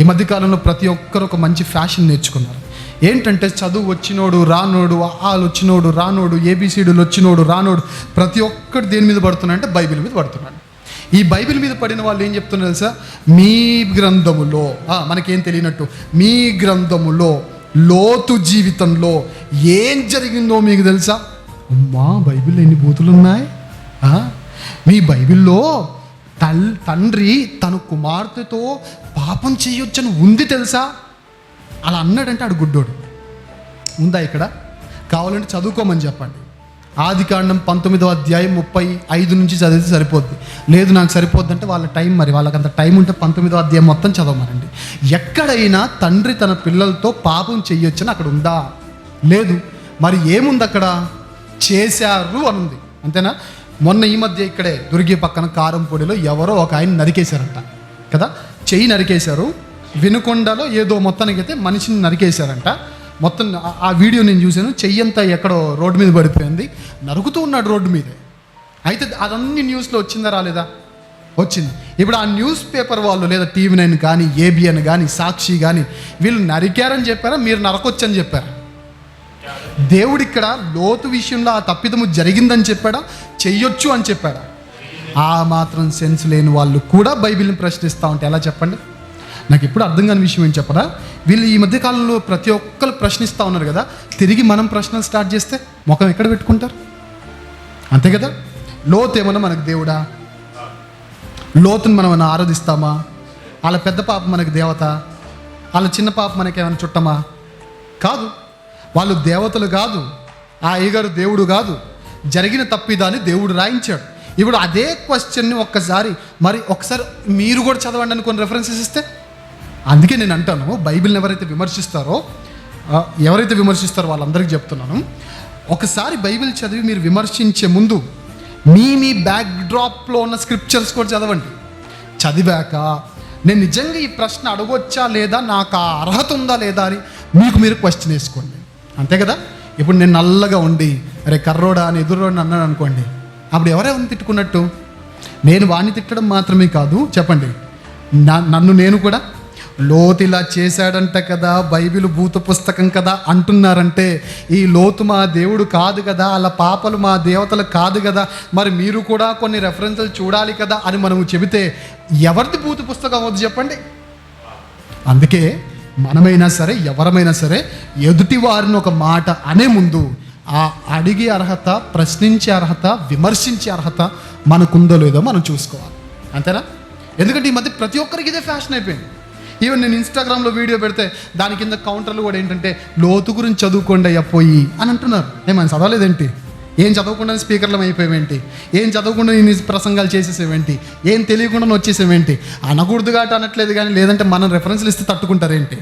ఈ మధ్యకాలంలో ప్రతి ఒక్కరు ఒక మంచి ఫ్యాషన్ నేర్చుకున్నారు. ఏంటంటే చదువు వచ్చినోడు రానోడు ఆలు వచ్చినోడు రానోడు ఏబిసిడీలు వచ్చినోడు రానోడు ప్రతి ఒక్కటి దేని మీద పడుతున్నాడు అంటే బైబిల్ మీద పడుతున్నాడు. ఈ బైబిల్ మీద పడిన వాళ్ళు ఏం చెప్తున్నారు తెలుసా? మీ గ్రంథములో మనకేం తెలియనట్టు మీ గ్రంథములో లోతు జీవితంలో ఏం జరిగిందో మీకు తెలుసా? అమ్మా బైబిల్లో ఎన్ని బూతులు ఉన్నాయి? మీ బైబిల్లో తల్ తండ్రి తన కుమార్తెతో పాపం చేయొచ్చని ఉంది తెలుసా? అలా అన్నాడంటే ఆడు గుడ్డోడు. ఉందా ఇక్కడ? కావాలంటే చదువుకోమని చెప్పండి. ఆది కాండం పంతొమ్మిదో అధ్యాయం ముప్పై ఐదు నుంచి చదివితే సరిపోద్ది. లేదు నాకు సరిపోద్ది అంటే వాళ్ళ టైం మరి వాళ్ళకి అంత టైం ఉంటే పంతొమ్మిదో అధ్యాయం మొత్తం చదవమనండి. ఎక్కడైనా తండ్రి తన పిల్లలతో పాపం చెయ్యొచ్చని అక్కడ ఉందా? లేదు. మరి ఏముంది అక్కడ? చేశారు అని ఉంది అంతేనా? మొన్న ఈ మధ్య ఇక్కడే దుర్గి పక్కన కారంపొడిలో ఎవరో ఒక ఆయన నరికేశారంట. కదా? చెయ్యి నరికేశారు. వినుకొండలో ఏదో మొత్తానికి అయితే మనిషిని నరికేశారంట. మొత్తం ఆ- వీడియో నేను చూశాను. చెయ్యంతా ఎక్కడో రోడ్డు మీద పడిపోయింది. నరుకుతూ ఉన్నాడు రోడ్డు మీదే. అయితే అదన్నీ న్యూస్లో వచ్చిందా రాలేదా? వచ్చింది. ఇప్పుడు ఆ న్యూస్ పేపర్ వాళ్ళు లేదా టీవీ నైన్ కానీ ఏబిఎన్ కానీ సాక్షి కానీ వీళ్ళు నరికారని చెప్పారా? మీరు నరకొచ్చని చెప్పారా? దేవుడు ఇక్కడ లోతు విషయంలో ఆ తప్పిదము జరిగిందని చెప్పాడా? చెయ్యొచ్చు అని చెప్పాడా? ఆ మాత్రం సెన్స్ లేని వాళ్ళు కూడా బైబిల్ని ప్రశ్నిస్తూ ఉంటే ఎలా చెప్పండి? నాకు ఎప్పుడు అర్థం కాని విషయం ఏం చెప్పరా? వీళ్ళు ఈ మధ్యకాలంలో ప్రతి ఒక్కరు ప్రశ్నిస్తూ ఉన్నారు కదా తిరిగి మనం ప్రశ్నలు స్టార్ట్ చేస్తే ముఖం ఎక్కడ పెట్టుకుంటారు? అంతే కదా? లోతు ఏమన్నా మనకు దేవుడా? లోతుని మనం ఆరాధిస్తామా? వాళ్ళ పెద్ద పాప మనకి దేవత? వాళ్ళ చిన్న పాప మనకి ఏమైనా చుట్టమా? కాదు. వాళ్ళు దేవతలు కాదు. ఆ అయ్యగారు దేవుడు కాదు. జరిగిన తప్పిదాన్ని దేవుడు రాయించాడు. ఇప్పుడు అదే క్వశ్చన్ని ఒక్కసారి మరి ఒకసారి మీరు కూడా చదవండి అని కొన్ని రెఫరెన్సెస్ ఇస్తే? అందుకే నేను అంటాను బైబిల్ని ఎవరైతే విమర్శిస్తారో ఎవరైతే విమర్శిస్తారో వాళ్ళందరికీ చెప్తున్నాను. ఒకసారి బైబిల్ చదివి మీరు విమర్శించే ముందు మీ మీ బ్యాక్ డ్రాప్లో ఉన్న స్క్రిప్చర్స్ కూడా చదవండి. చదివాక నేను నిజంగా ఈ ప్రశ్న అడగొచ్చా లేదా నాకు ఆ అర్హత ఉందా లేదా అని మీకు మీరు క్వశ్చన్ వేసుకోండి. అంతే కదా? ఇప్పుడు నేను నల్లగా ఉండి అరే కర్రోడా అని ఎదురోడని అన్నాను అనుకోండి అప్పుడు ఎవరెవరిని తిట్టుకున్నట్టు? నేను వాణ్ణి తిట్టడం మాత్రమే కాదు చెప్పండి. నన్ను నేను కూడా? లోతు ఇలా చేశాడంట కదా బైబిల్ భూత పుస్తకం కదా అంటున్నారంటే ఈ లోతు మా దేవుడు కాదు కదా అలా పాపలు మా దేవతలు కాదు కదా మరి మీరు కూడా కొన్ని రెఫరెన్సులు చూడాలి కదా అని మనము చెబితే ఎవరిది భూత పుస్తకం అవుతుంది చెప్పండి? అందుకే మనమైనా సరే ఎవరమైనా సరే ఎదుటి వారిని ఒక మాట అనే ముందు ఆ అడిగే అర్హత ప్రశ్నించే అర్హత విమర్శించే అర్హత మనకుందో లేదో మనం చూసుకోవాలి. అంతేనా? ఎందుకంటే ఈ మధ్య ప్రతి ఒక్కరికి ఇదే ఫ్యాషన్ అయిపోయింది. ఈవెన్ నేను ఇన్స్టాగ్రామ్లో వీడియో పెడితే దాని కింద కౌంటర్లు కూడా ఏంటంటే లోతు గురించి చదువుకోండి అయ్యా పోయి అని అంటున్నారు. ఏమైనా చదవలేదేంటి? ఏం చదవకుండా స్పీకర్లం అయిపోయేవేంటి? ఏం చదవకుండా నేను ప్రసంగాలు చేసేసేవేంటి? ఏం తెలియకుండా వచ్చేసేవేంటి? అనకూడదు కాబట్టి అనట్లేదు కానీ లేదంటే మనం రెఫరెన్స్లు ఇస్తే తట్టుకుంటారేంటి?